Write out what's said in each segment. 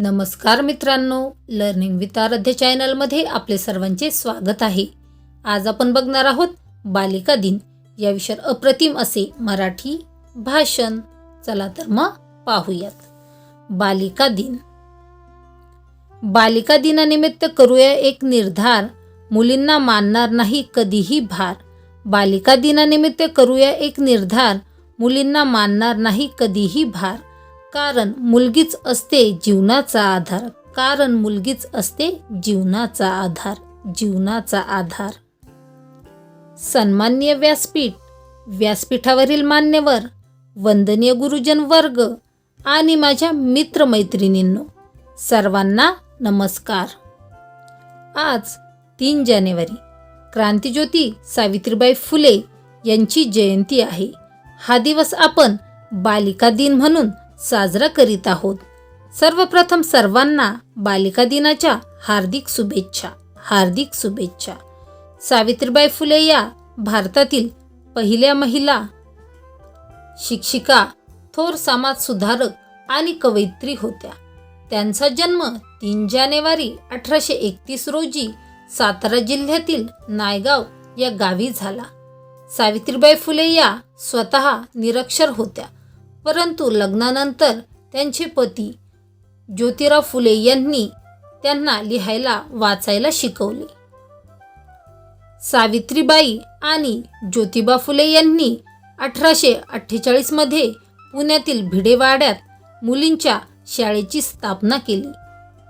नमस्कार मित्रांनो learning with आराध्य चॅनलमध्ये आपले सर्वांचे स्वागत आहे. आज आपण बघणार आहोत बालिका दिन. या विषयावर अप्रतिम असे मराठी भाषण. चला तर मग पाहूयात. बालिका दिन. बालिका दिनानिमित्त करूया एक निर्धार. मुलींना मानणार नाही कधीही भार. बालिका दिनानिमित्त करूया एक निर्धार. मुलींना मानणार नाही कधीही भार. कारण मुलगीच असते जीवनाचा आधार. कारण मुलगीच असते जीवनाचा आधार. जीवनाचा आधार. सन्मान्य व्यासपीठ. व्यासपीठावरील मान्यवर. वंदनीय गुरुजन वर्ग. आणि माझ्या मित्रमैत्रिणींनो सर्वांना नमस्कार. आज तीन जानेवारी. क्रांतिज्योती सावित्रीबाई फुले यांची जयंती आहे. हा दिवस आपण बालिका दिन म्हणून साजरा करीत आहोत. सर्वप्रथम सर्वांना बालिका दिनाच्या हार्दिक शुभेच्छा हार्दिक शुभेच्छा. सावित्रीबाई फुले या भारतातील पहिल्या महिला शिक्षिका थोर समाज सुधारक आणि कवयित्री होत्या. त्यांचा जन्म तीन जानेवारी अठराशे एकतीस रोजी सातारा जिल्ह्यातील नायगाव या गावी झाला. सावित्रीबाई फुले या स्वतः निरक्षर होत्या. परंतु लग्नानंतर त्यांचे पती ज्योतिराव फुले यांनी त्यांना लिहायला वाचायला शिकवले. सावित्रीबाई आणि ज्योतिबा फुले यांनी अठराशे अठ्ठेचाळीसमध्ये पुण्यातील भिडेवाड्यात मुलींच्या शाळेची स्थापना केली.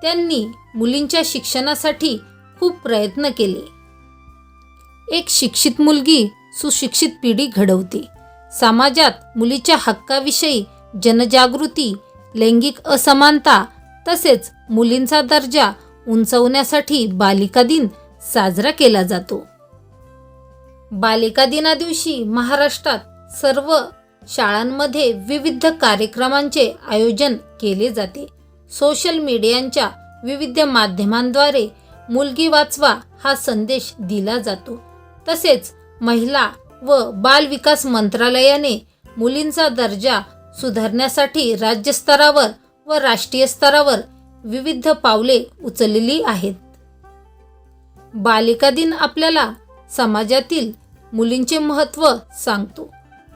त्यांनी मुलींच्या शिक्षणासाठी खूप प्रयत्न केले. एक शिक्षित मुलगी सुशिक्षित पिढी घडवते. समाजात मुलीच्या हक्काविषयी जनजागृती लैंगिक असमानता तसेच मुलींचा दर्जा उंचवण्यासाठी बालिका दिन साजरा केला जातो. बालिका दिना दिवशी महाराष्ट्रात सर्व शाळांमध्ये विविध कार्यक्रमांचे आयोजन केले जाते. सोशल मीडियांच्या विविध माध्यमांद्वारे मुलगी वाचवा हा संदेश दिला जातो. तसेच महिला व बाल विकास मंत्रालयाने मुलींचा दर्जा सुधारण्यासाठी राज्यस्तरावर व राष्ट्रीय स्तरावर विविध पावले उचललेली आहेत. बालिका दिन आपल्याला समाजातील मुलींचे महत्त्व सांगतो.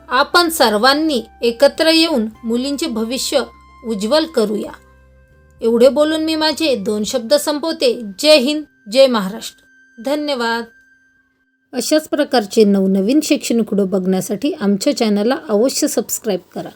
आपण सर्वांनी एकत्र येऊन मुलींचे भविष्य उज्ज्वल करूया. एवढे बोलून मी माझे दोन शब्द संपवते. जय हिंद जय महाराष्ट्र. धन्यवाद. अशाच प्रकारचे नवनवीन शैक्षणिक व्हिडिओ बघण्यासाठी आमच्या चॅनलला अवश्य सबस्क्राईब करा.